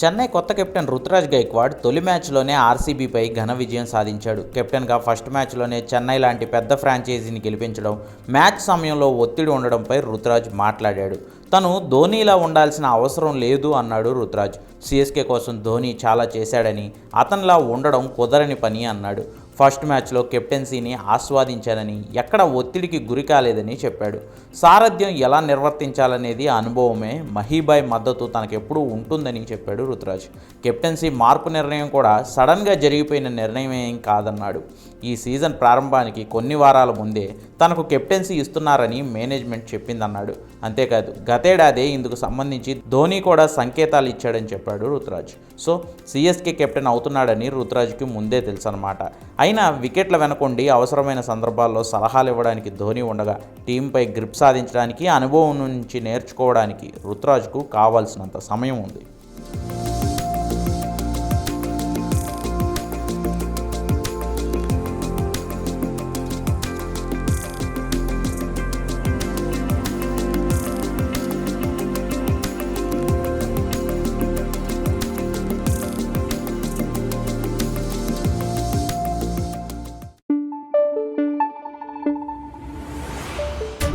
చెన్నై కొత్త కెప్టెన్ రుతురాజ్ గైక్వాడ్ తొలి మ్యాచ్లోనే ఆర్సీబీపై ఘన విజయం సాధించాడు. కెప్టెన్గా ఫస్ట్ మ్యాచ్లోనే చెన్నై లాంటి పెద్ద ఫ్రాంచైజీని గెలిపించడం మ్యాచ్ సమయంలో ఒత్తిడి ఉండడంపై రుతురాజ్ మాట్లాడాడు. తను ధోనీలా ఉండాల్సిన అవసరం లేదు అన్నాడు రుతురాజ్. సిఎస్కే కోసం ధోని చాలా చేశాడని అతనిలా ఉండడం కుదరని పని అన్నాడు. ఫస్ట్ మ్యాచ్లో కెప్టెన్సీని ఆస్వాదించానని ఎక్కడ ఒత్తిడికి గురి కాలేదని చెప్పాడు. సారథ్యం ఎలా నిర్వర్తించాలనేది అనుభవమే మహీబాయ్ మద్దతు తనకెప్పుడూ ఉంటుందని చెప్పాడు రుతురాజ్. కెప్టెన్సీ మార్పు నిర్ణయం కూడా సడన్గా జరిగిపోయిన నిర్ణయం ఏం కాదన్నాడు. ఈ సీజన్ ప్రారంభానికి కొన్ని వారాల ముందే తనకు కెప్టెన్సీ ఇస్తున్నారని మేనేజ్మెంట్ చెప్పిందన్నాడు. అంతేకాదు గతేడాదే ఇందుకు సంబంధించి ధోని కూడా సంకేతాలు ఇచ్చాడని చెప్పాడు రుతురాజ్. సో సిఎస్కే కెప్టెన్ అవుతున్నాడని రుతురాజ్కి ముందే తెలుసు అనమాట అయినా వికెట్ల వెనకొండి అవసరమైన సందర్భాల్లో సలహాలు ఇవ్వడానికి ధోని ఉండగా టీంపై గ్రిప్ సాధించడానికి అనుభవం నుంచి నేర్చుకోవడానికి రుతురాజ్కు కావాల్సినంత సమయం ఉంది.